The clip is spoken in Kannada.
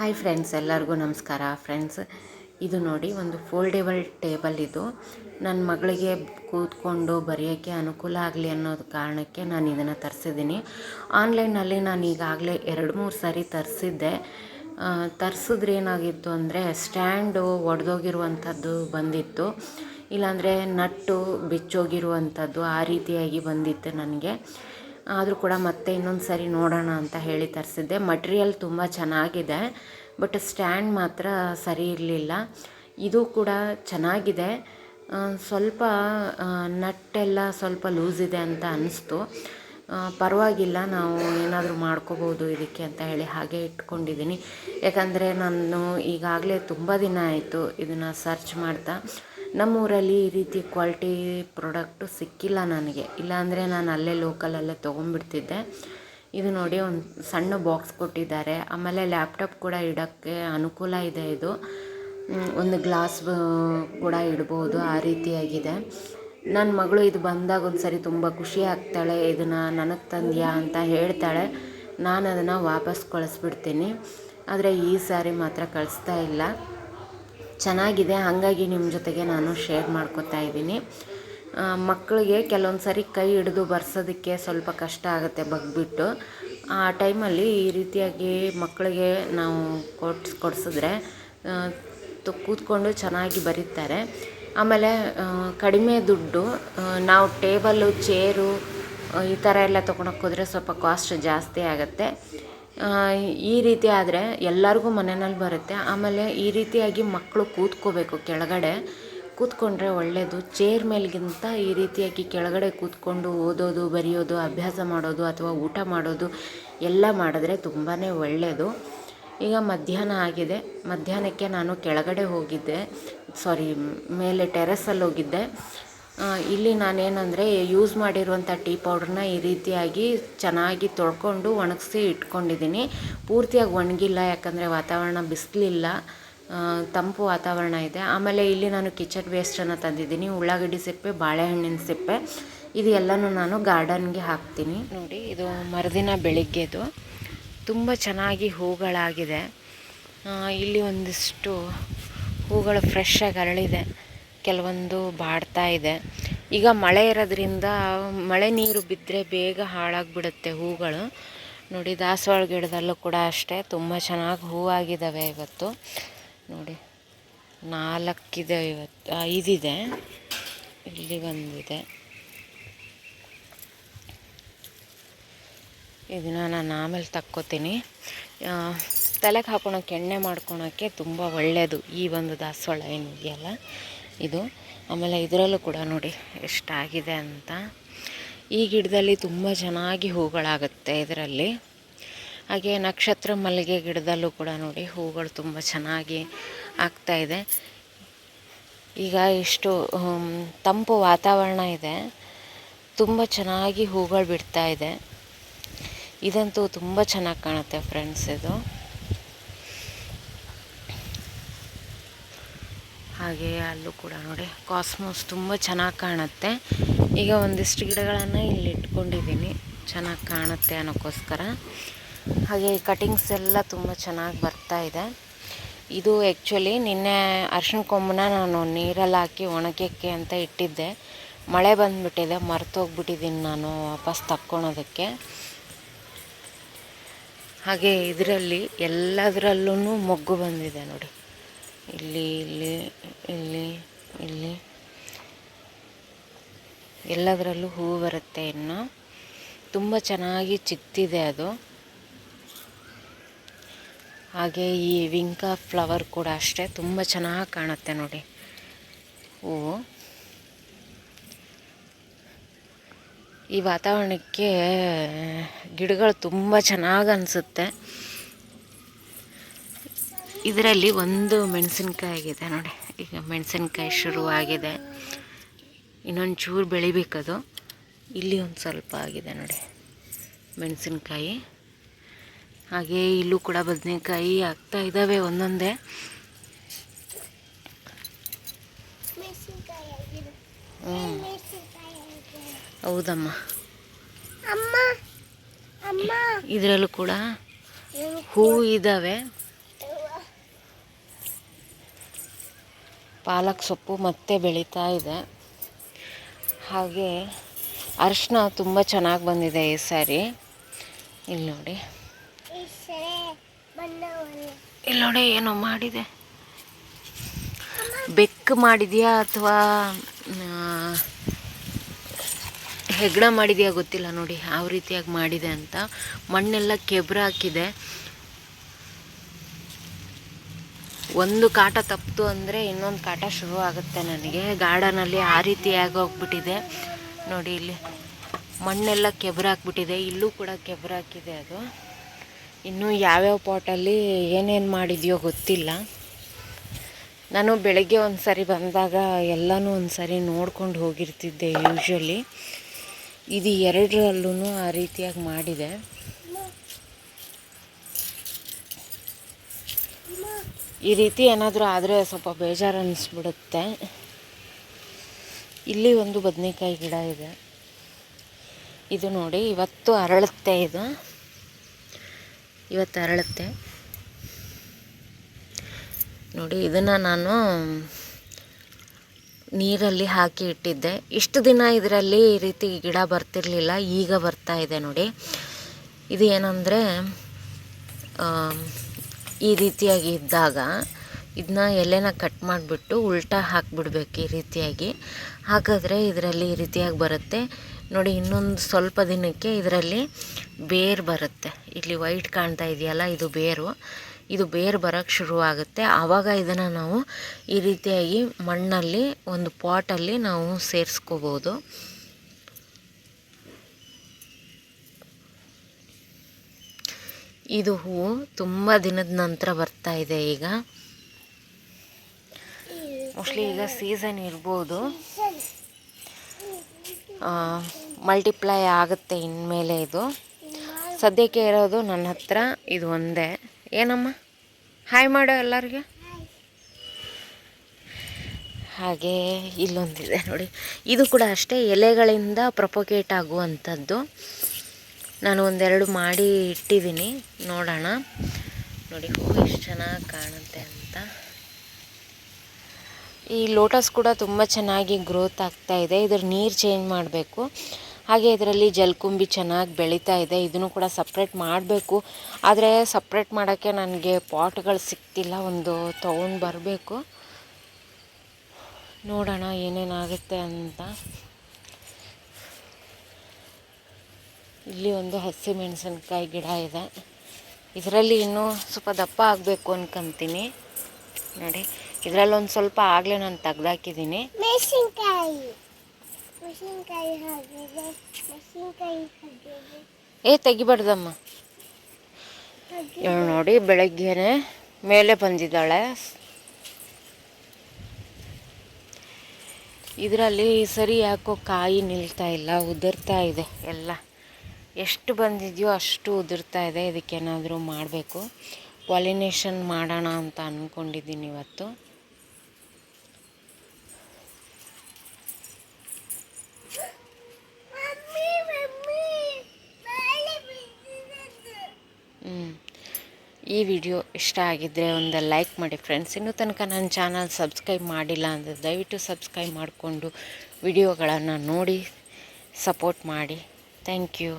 ಹಾಯ್ ಫ್ರೆಂಡ್ಸ್, ಎಲ್ಲರಿಗೂ ನಮಸ್ಕಾರ. ಫ್ರೆಂಡ್ಸ್, ಇದು ನೋಡಿ ಒಂದು ಫೋಲ್ಡೇಬಲ್ ಟೇಬಲ್ ಇದು. ನನ್ನ ಮಗಳಿಗೆ ಕೂತ್ಕೊಂಡು ಬರೆಯೋಕ್ಕೆ ಅನುಕೂಲ ಆಗಲಿ ಅನ್ನೋದು ಕಾರಣಕ್ಕೆ ನಾನು ಇದನ್ನು ತರಿಸಿದ್ದೀನಿ. ಆನ್ಲೈನಲ್ಲಿ ನಾನು ಈಗಾಗಲೇ ಎರಡು ಮೂರು ಸಾರಿ ತರಿಸಿದ್ದೆ. ತರಿಸಿದ್ರೆ ಏನಾಗಿತ್ತು ಅಂದರೆ ಸ್ಟ್ಯಾಂಡು ಒಡೆದೋಗಿರುವಂಥದ್ದು ಬಂದಿತ್ತು. ಇಲ್ಲಾಂದರೆ ನಟ್ಟು ಬಿಚ್ಚೋಗಿರುವಂಥದ್ದು ಆ ರೀತಿಯಾಗಿ ಬಂದಿತ್ತು ನನಗೆ. ಆದರೂ ಕೂಡ ಮತ್ತೆ ಇನ್ನೊಂದು ಸರಿ ನೋಡೋಣ ಅಂತ ಹೇಳಿ ತರಿಸಿದ್ದೆ. ಮಟೀರಿಯಲ್ ತುಂಬ ಚೆನ್ನಾಗಿದೆ ಬಟ್ ಸ್ಟ್ಯಾಂಡ್ ಮಾತ್ರ ಸರಿ ಇರಲಿಲ್ಲ. ಇದು ಕೂಡ ಚೆನ್ನಾಗಿದೆ. ಸ್ವಲ್ಪ ನಟ್ಟೆಲ್ಲ ಸ್ವಲ್ಪ ಲೂಸ್ ಇದೆ ಅಂತ ಅನ್ನಿಸ್ತು ಪರವಾಗಿಲ್ಲ, ನಾವು ಏನಾದರೂ ಮಾಡ್ಕೋಬೋದು ಇದಕ್ಕೆ ಅಂತ ಹೇಳಿ ಹಾಗೆ ಇಟ್ಕೊಂಡಿದ್ದೀನಿ. ಯಾಕಂದರೆ ನಾನು ಈಗಾಗಲೇ ತುಂಬ ದಿನ ಆಯಿತು ಇದನ್ನು ಸರ್ಚ್ ಮಾಡ್ತಾ. ನಮ್ಮೂರಲ್ಲಿ ಈ ರೀತಿ ಕ್ವಾಲಿಟಿ ಪ್ರಾಡಕ್ಟು ಸಿಕ್ಕಿಲ್ಲ ನನಗೆ. ಇಲ್ಲಾಂದರೆ ನಾನು ಅಲ್ಲೇ ಲೋಕಲಲ್ಲೇ ತೊಗೊಂಡ್ಬಿಡ್ತಿದ್ದೆ. ಇದು ನೋಡಿ ಒಂದು ಸಣ್ಣ ಬಾಕ್ಸ್ ಕೊಟ್ಟಿದ್ದಾರೆ. ಆಮೇಲೆ ಲ್ಯಾಪ್ಟಾಪ್ ಕೂಡ ಇಡೋಕ್ಕೆ ಅನುಕೂಲ ಇದೆ ಇದು. ಒಂದು ಗ್ಲಾಸ್ ಕೂಡ ಇಡ್ಬೋದು. ಆ ರೀತಿಯಾಗಿದೆ. ನನ್ನ ಮಗಳು ಇದು ಬಂದಾಗ ಒಂದು ಸರಿ ತುಂಬ ಖುಷಿ ಆಗ್ತಾಳೆ. ಇದನ್ನು ನನಗೆ ತಂದ್ಯಾ ಅಂತ ಹೇಳ್ತಾಳೆ. ನಾನು ಅದನ್ನು ವಾಪಸ್ ಕಳಿಸ್ಬಿಡ್ತೀನಿ. ಆದರೆ ಈ ಸಾರಿ ಮಾತ್ರ ಕಳಿಸ್ತಾ ಇಲ್ಲ. ಚೆನ್ನಾಗಿದೆ. ಹಾಗಾಗಿ ನಿಮ್ಮ ಜೊತೆಗೆ ನಾನು ಶೇರ್ ಮಾಡ್ಕೋತಾ ಇದ್ದೀನಿ. ಮಕ್ಕಳಿಗೆ ಕೆಲವೊಂದು ಸರಿ ಕೈ ಹಿಡಿದು ಬರ್ಸೋದಕ್ಕೆ ಸ್ವಲ್ಪ ಕಷ್ಟ ಆಗುತ್ತೆ ಬಗ್ಬಿಟ್ಟು. ಆ ಟೈಮಲ್ಲಿ ಈ ರೀತಿಯಾಗಿ ಮಕ್ಕಳಿಗೆ ನಾವು ಕೊಡ್ಸ್ ಕೊಡಿಸಿದ್ರೆ ಕೂತ್ಕೊಂಡು ಚೆನ್ನಾಗಿ ಬರೀತಾರೆ. ಆಮೇಲೆ ಕಡಿಮೆ ದುಡ್ಡು ನಾವು ಟೇಬಲ್ಲು ಚೇರು ಈ ಥರ ಎಲ್ಲ ತೊಗೊಳಕ್ಕೆ ಹೋದರೆ ಸ್ವಲ್ಪ ಕಾಸ್ಟ್ ಜಾಸ್ತಿ ಆಗುತ್ತೆ. ಈ ರೀತಿ ಆದರೆ ಎಲ್ಲರಿಗೂ ಮನೆಯಲ್ಲಿ ಬರುತ್ತೆ. ಆಮೇಲೆ ಈ ರೀತಿಯಾಗಿ ಮಕ್ಕಳು ಕೂತ್ಕೋಬೇಕು ಕೆಳಗಡೆ. ಕೂತ್ಕೊಂಡ್ರೆ ಒಳ್ಳೆಯದು ಚೇರ್ ಮೇಲ್ಗಿಂತ ಈ ರೀತಿಯಾಗಿ ಕೆಳಗಡೆ ಕೂತ್ಕೊಂಡು ಓದೋದು, ಬರೆಯೋದು, ಅಭ್ಯಾಸ ಮಾಡೋದು ಅಥವಾ ಊಟ ಮಾಡೋದು ಎಲ್ಲ ಮಾಡಿದ್ರೆ ತುಂಬಾ ಒಳ್ಳೆಯದು ಈಗ ಮಧ್ಯಾಹ್ನ ಆಗಿದೆ. ಮಧ್ಯಾಹ್ನಕ್ಕೆ ನಾನು ಕೆಳಗಡೆ ಹೋಗಿದ್ದೆ. ಸಾರಿ ಮೇಲೆ ಟೆರೆಸಲ್ಲಿ ಹೋಗಿದ್ದೆ. ಇಲ್ಲಿ ನಾನೇನಂದರೆ ಯೂಸ್ ಮಾಡಿರುವಂಥ ಟೀ ಪೌಡ್ರನ್ನ ಈ ರೀತಿಯಾಗಿ ಚೆನ್ನಾಗಿ ತೊಳ್ಕೊಂಡು ಒಣಗಿಸಿ ಇಟ್ಕೊಂಡಿದ್ದೀನಿ. ಪೂರ್ತಿಯಾಗಿ ಒಣಗಿಲ್ಲ, ಯಾಕಂದರೆ ವಾತಾವರಣ ಬಿಸಿಲಿಲ್ಲ. ತಂಪು ವಾತಾವರಣ ಇದೆ. ಆಮೇಲೆ ಇಲ್ಲಿ ನಾನು ಕಿಚನ್ ವೇಸ್ಟನ್ನು ತಂದಿದ್ದೀನಿ. ಉಳ್ಳಾಗಡ್ಡಿ ಸಿಪ್ಪೆ, ಬಾಳೆಹಣ್ಣಿನ ಸಿಪ್ಪೆ, ಇದು ಎಲ್ಲನೂ ನಾನು ಗಾರ್ಡನ್ಗೆ ಹಾಕ್ತೀನಿ. ನೋಡಿ, ಇದು ಮರುದಿನ ಬೆಳಿಗ್ಗೆದು. ತುಂಬ ಚೆನ್ನಾಗಿ ಹೂಗಳಾಗಿದೆ. ಇಲ್ಲಿ ಒಂದಿಷ್ಟು ಹೂಗಳು ಫ್ರೆಶ್ ಅರಳಿದೆ. ಕೆಲವೊಂದು ಬಾಡ್ತಾ ಇದೆ. ಈಗ ಮಳೆ ಇರೋದ್ರಿಂದ ಮಳೆ ನೀರು ಬಿದ್ದರೆ ಬೇಗ ಹಾಳಾಗಿಬಿಡುತ್ತೆ ಹೂಗಳು. ನೋಡಿ ದಾಸವಾಳ ಗಿಡದಲ್ಲೂ ಕೂಡ ಅಷ್ಟೇ, ತುಂಬ ಚೆನ್ನಾಗಿ ಹೂವಾಗಿದ್ದಾವೆ ಇವತ್ತು. ನೋಡಿ ನಾಲ್ಕಿದೆ ಇವತ್ತು ಐದಿದೆ. ಇಲ್ಲಿ ಒಂದಿದೆ. ಇದನ್ನ ನಾನು ಆಮೇಲೆ ತಕ್ಕೋತೀನಿ. ತಲೆಗೆ ಹಾಕೊಳಕ್ಕೆ ಎಣ್ಣೆ ಮಾಡ್ಕೊಳಕ್ಕೆ ತುಂಬ ಒಳ್ಳೆಯದು ಈ ಒಂದು ದಾಸವಾಳ ಏನಿದೆಯಲ್ಲ ಇದು. ಆಮೇಲೆ ಇದರಲ್ಲೂ ಕೂಡ ನೋಡಿ ಎಷ್ಟಾಗಿದೆ ಅಂತ. ಈ ಗಿಡದಲ್ಲಿ ತುಂಬ ಚೆನ್ನಾಗಿ ಹೂಗಳಾಗುತ್ತೆ ಇದರಲ್ಲಿ. ಹಾಗೆ ನಕ್ಷತ್ರ ಮಲ್ಲಿಗೆ ಗಿಡದಲ್ಲೂ ಕೂಡ ನೋಡಿ ಹೂಗಳು ತುಂಬ ಚೆನ್ನಾಗಿ ಆಗ್ತಾಯಿದೆ ಈಗ ಇಷ್ಟು ತಂಪು ವಾತಾವರಣ ಇದೆ. ತುಂಬ ಚೆನ್ನಾಗಿ ಹೂಗಳು ಬಿಡ್ತಾ ಇದೆ. ಇದಂತೂ ತುಂಬ ಚೆನ್ನಾಗಿ ಕಾಣುತ್ತೆ ಫ್ರೆಂಡ್ಸ್ ಇದು. ಹಾಗೆ ಅಲ್ಲೂ ಕೂಡ ನೋಡಿ ಕಾಸ್ಮೋಸ್ ತುಂಬ ಚೆನ್ನಾಗಿ ಕಾಣುತ್ತೆ. ಈಗ ಒಂದಿಷ್ಟು ಗಿಡಗಳನ್ನು ಇಲ್ಲಿ ಇಟ್ಕೊಂಡಿದ್ದೀನಿ. ಚೆನ್ನಾಗಿ ಕಾಣುತ್ತೆ ಅನ್ನೋಕ್ಕೋಸ್ಕರ. ಹಾಗೆ ಕಟಿಂಗ್ಸ್ ಎಲ್ಲ ತುಂಬ ಚೆನ್ನಾಗಿ ಬರ್ತಾ ಇದೆ. ಇದು ಆ್ಯಕ್ಚುಲಿ ನಿನ್ನೆ ಅರ್ಶಿಣ ಕೊಂಬನ ನಾನು ನೀರಲ್ಲಿ ಹಾಕಿ ಒಣಗಕ್ಕೆ ಅಂತ ಇಟ್ಟಿದ್ದೆ. ಮಳೆ ಬಂದುಬಿಟ್ಟಿದೆ ಮರ್ತೋಗ್ಬಿಟ್ಟಿದ್ದೀನಿ ನಾನು ವಾಪಸ್ ತಕ್ಕೊಳೋದಕ್ಕೆ. ಹಾಗೆ ಇದರಲ್ಲಿ ಎಲ್ಲದರಲ್ಲೂ ಮೊಗ್ಗು ಬಂದಿದೆ ನೋಡಿ. ಇಲ್ಲಿ ಇಲ್ಲಿ ಇಲ್ಲಿ ಇಲ್ಲಿ. ಎಲ್ಲದರಲ್ಲೂ ಹೂವು ಬರುತ್ತೆ ಇನ್ನು. ತುಂಬ ಚೆನ್ನಾಗಿ ಚಿತ್ತಿದೆ ಅದು. ಹಾಗೆ ಈ ವಿಂಕಾ ಫ್ಲವರ್ ಕೂಡ ಅಷ್ಟೇ. ತುಂಬ ಚೆನ್ನಾಗಿ ಕಾಣುತ್ತೆ ನೋಡಿ ಹೂವು. ಈ ವಾತಾವರಣಕ್ಕೆ ಗಿಡಗಳು ತುಂಬ ಚೆನ್ನಾಗಿ ಅನಿಸುತ್ತೆ. ಇದರಲ್ಲಿ ಒಂದು ಮೆಣಸಿನ್ಕಾಯಿ ಆಗಿದೆ ನೋಡಿ. ಈಗ ಮೆಣಸಿನ್ಕಾಯಿ ಶುರುವಾಗಿದೆ. ಇನ್ನೊಂದು ಚೂರು ಬೆಳಿಬೇಕದು. ಇಲ್ಲಿ ಒಂದು ಸ್ವಲ್ಪ ಆಗಿದೆ ನೋಡಿ ಮೆಣಸಿನ್ಕಾಯಿ. ಹಾಗೆ ಇಲ್ಲೂ ಕೂಡ ಬದನೆಕಾಯಿ ಆಗ್ತಾ ಇದ್ದಾವೆ ಒಂದೊಂದೇ. ಹ್ಞೂ ಹೌದಮ್ಮ. ಇದರಲ್ಲೂ ಕೂಡ ಹೂವು ಇದ್ದಾವೆ. ಪಾಲಕ್ ಸೊಪ್ಪು ಮತ್ತೆ ಬೆಳೀತಾ ಇದೆ. ಹಾಗೆ ಅರಿಶಿನ ತುಂಬ ಚೆನ್ನಾಗಿ ಬಂದಿದೆ ಈ ಸಾರಿ. ಇಲ್ಲಿ ನೋಡಿ. ಇಲ್ಲಿ ನೋಡಿ ಏನೋ ಮಾಡಿದೆ. ಬೆಕ್ಕು ಮಾಡಿದೆಯಾ ಅಥವಾ ಹೆಗ್ಣ ಮಾಡಿದೆಯಾ ಗೊತ್ತಿಲ್ಲ ನೋಡಿ, ಯಾವ ರೀತಿಯಾಗಿ ಮಾಡಿದೆ ಅಂತ. ಮಣ್ಣೆಲ್ಲ ಕೆಬ್ರ ಹಾಕಿದೆ. ಒಂದು ಕಾಟ ತಪ್ಪಿತು ಅಂದರೆ ಇನ್ನೊಂದು ಕಾಟ ಶುರು ಆಗುತ್ತೆ ನನಗೆ. ಗಾರ್ಡನಲ್ಲಿ ಆ ರೀತಿಯಾಗಿ ಹೋಗ್ಬಿಟ್ಟಿದೆ ನೋಡಿ ಇಲ್ಲಿ ಮಣ್ಣೆಲ್ಲ ಕೆಬ್ರಾಕ್ಬಿಟ್ಟಿದೆ. ಇಲ್ಲೂ ಕೂಡ ಕೆಬ್ರಾಕಿದೆ ಅದು. ಇನ್ನು ಯಾವ್ಯಾವ ಪಾಟಲ್ಲಿ ಏನೇನು ಮಾಡಿದೆಯೋ ಗೊತ್ತಿಲ್ಲ. ನಾನು ಬೆಳಗ್ಗೆ ಒಂದು ಸಾರಿ ಬಂದಾಗ ಎಲ್ಲನೂ ಒಂದು ಸಾರಿ ನೋಡ್ಕೊಂಡು ಹೋಗಿರ್ತಿದ್ದೆ ಯೂಶ್ವಲಿ ಇದು ಎರಡರಲ್ಲೂ ಆ ರೀತಿಯಾಗಿ ಮಾಡಿದೆ. ಈ ರೀತಿ ಏನಾದರೂ ಆದರೆ ಸ್ವಲ್ಪ ಬೇಜಾರು ಅನ್ನಿಸ್ಬಿಡುತ್ತೆ ಇಲ್ಲಿ ಒಂದು ಬದನೆಕಾಯಿ ಗಿಡ ಇದೆ. ಇದು ನೋಡಿ, ಇವತ್ತು ಅರಳುತ್ತೆ ಇದು. ಇವತ್ತು ಅರಳುತ್ತೆ. ನೋಡಿ, ಇದನ್ನು ನಾನು ನೀರಲ್ಲಿ ಹಾಕಿ ಇಟ್ಟಿದ್ದೆ. ಇಷ್ಟು ದಿನ ಇದರಲ್ಲಿ ಈ ರೀತಿ ಗಿಡ ಬರ್ತಿರಲಿಲ್ಲ, ಈಗ ಬರ್ತಾ ಇದೆ ನೋಡಿ. ಇದು ಏನಂದರೆ ಈ ರೀತಿಯಾಗಿ ಇದ್ದಾಗ ಇದನ್ನ ಎಲೆನ ಕಟ್ ಮಾಡಿಬಿಟ್ಟು ಉಲ್ಟಾ ಹಾಕಿಬಿಡ್ಬೇಕು ಈ ರೀತಿಯಾಗಿ. ಹಾಕಿದ್ರೆ ಇದರಲ್ಲಿ ಈ ರೀತಿಯಾಗಿ ಬರುತ್ತೆ. ನೋಡಿ, ಇನ್ನೊಂದು ಸ್ವಲ್ಪ ದಿನಕ್ಕೆ ಇದರಲ್ಲಿ ಬೇರು ಬರುತ್ತೆ. ಇಲ್ಲಿ ವೈಟ್ ಕಾಣ್ತಾ ಇದೆಯಲ್ಲ, ಇದು ಬೇರು. ಇದು ಬೇರು ಬರೋಕ್ಕೆ ಶುರುವಾಗುತ್ತೆ. ಆವಾಗ ಇದನ್ನು ನಾವು ಈ ರೀತಿಯಾಗಿ ಮಣ್ಣಲ್ಲಿ, ಒಂದು ಪಾಟಲ್ಲಿ ನಾವು ಸೇರಿಸ್ಕೋಬೋದು. ಇದು ಹೂವು ತುಂಬ ದಿನದ ನಂತರ ಬರ್ತಾ ಇದೆ ಈಗ. ಮೋಸ್ಟ್ಲಿ ಈಗ ಸೀಸನ್ ಇರ್ಬೋದು. ಮಲ್ಟಿಪ್ಲೈ ಆಗುತ್ತೆ ಇನ್ಮೇಲೆ ಇದು. ಸದ್ಯಕ್ಕೆ ಇರೋದು ನನ್ನ ಹತ್ರ ಇದು ಒಂದೇ. ಏನಮ್ಮ? ಹಾಯ್ ಮಾಡೋ ಎಲ್ಲರಿಗೆ. ಹಾಗೆ ಇಲ್ಲೊಂದಿದೆ ನೋಡಿ. ಇದು ಕೂಡ ಅಷ್ಟೇ ಎಲೆಗಳಿಂದ ಪ್ರೊಪೊಕೇಟ್ ಆಗುವಂಥದ್ದು. ನಾನು ಒಂದೆರಡು ಮಾಡಿ ಇಟ್ಟಿದ್ದೀನಿ. ನೋಡೋಣ. ನೋಡಿ, ಹೂ ಎಷ್ಟು ಚೆನ್ನಾಗಿ ಕಾಣುತ್ತೆ ಅಂತ. ಈ ಲೋಟಸ್ ಕೂಡ ತುಂಬ ಚೆನ್ನಾಗಿ ಗ್ರೋತ್ ಆಗ್ತಾ ಇದೆ. ಇದ್ರ ನೀರು ಚೇಂಜ್ ಮಾಡಬೇಕು. ಹಾಗೆ ಇದರಲ್ಲಿ ಜಲ್ಕುಂಬಿ ಚೆನ್ನಾಗಿ ಬೆಳೀತಾ ಇದೆ. ಇದನ್ನು ಕೂಡ ಸಪ್ರೇಟ್ ಮಾಡಬೇಕು. ಆದರೆ ಸಪ್ರೇಟ್ ಮಾಡೋಕ್ಕೆ ನನಗೆ ಪಾಟ್ಗಳು ಸಿಗ್ತಿಲ್ಲ. ಒಂದು ತೊಗೊಂಡು ಬರಬೇಕು. ನೋಡೋಣ ಏನೇನಾಗುತ್ತೆ ಅಂತ. ಇಲ್ಲಿ ಒಂದು ಹಸಿಮೆಣಸಿನ್ಕಾಯಿ ಗಿಡ ಇದೆ. ಇದರಲ್ಲಿ ಇನ್ನೂ ಸ್ವಲ್ಪ ದಪ್ಪ ಆಗಬೇಕು ಅನ್ಕೊಂತೀನಿ. ನೋಡಿ ಇದರಲ್ಲಿ ಒಂದು ಸ್ವಲ್ಪ ಆಗಲೇ ನಾನು ತೆಗ್ದಾಕಿದ್ದೀನಿ ಏ ತೆಗಿಬಾರ್ದಮ್ಮ. ಇವಳು ನೋಡಿ ಬೆಳಗ್ಗೆನೆ ಮೇಲೆ ಬಂದಿದ್ದಾಳೆ. ಇದರಲ್ಲಿ ಸರಿ ಯಾಕೋ ಕಾಯಿ ನಿಲ್ತಾ ಇಲ್ಲ ಉದುರ್ತಾ ಇದೆ ಎಲ್ಲ. ಎಷ್ಟು ಬಂದಿದೆಯೋ ಅಷ್ಟು ಉದುರ್ತಾ ಇದೆ ಇದಕ್ಕೇನಾದರೂ ಮಾಡಬೇಕು. ಪಾಲಿನೇಷನ್ ಮಾಡೋಣ ಅಂತ ಅಂದ್ಕೊಂಡಿದ್ದೀನಿ ಇವತ್ತು. ಈ ವಿಡಿಯೋ ಇಷ್ಟ ಆಗಿದ್ದರೆ ಒಂದು ಲೈಕ್ ಮಾಡಿ ಫ್ರೆಂಡ್ಸ್. ಇನ್ನೂ ತನಕ ನನ್ನ ಚಾನಲ್ ಸಬ್ಸ್ಕ್ರೈಬ್ ಮಾಡಿಲ್ಲ ಅಂದರೆ ದಯವಿಟ್ಟು ಸಬ್ಸ್ಕ್ರೈಬ್ ಮಾಡಿಕೊಂಡು ವಿಡಿಯೋಗಳನ್ನು ನೋಡಿ ಸಪೋರ್ಟ್ ಮಾಡಿ. Thank you.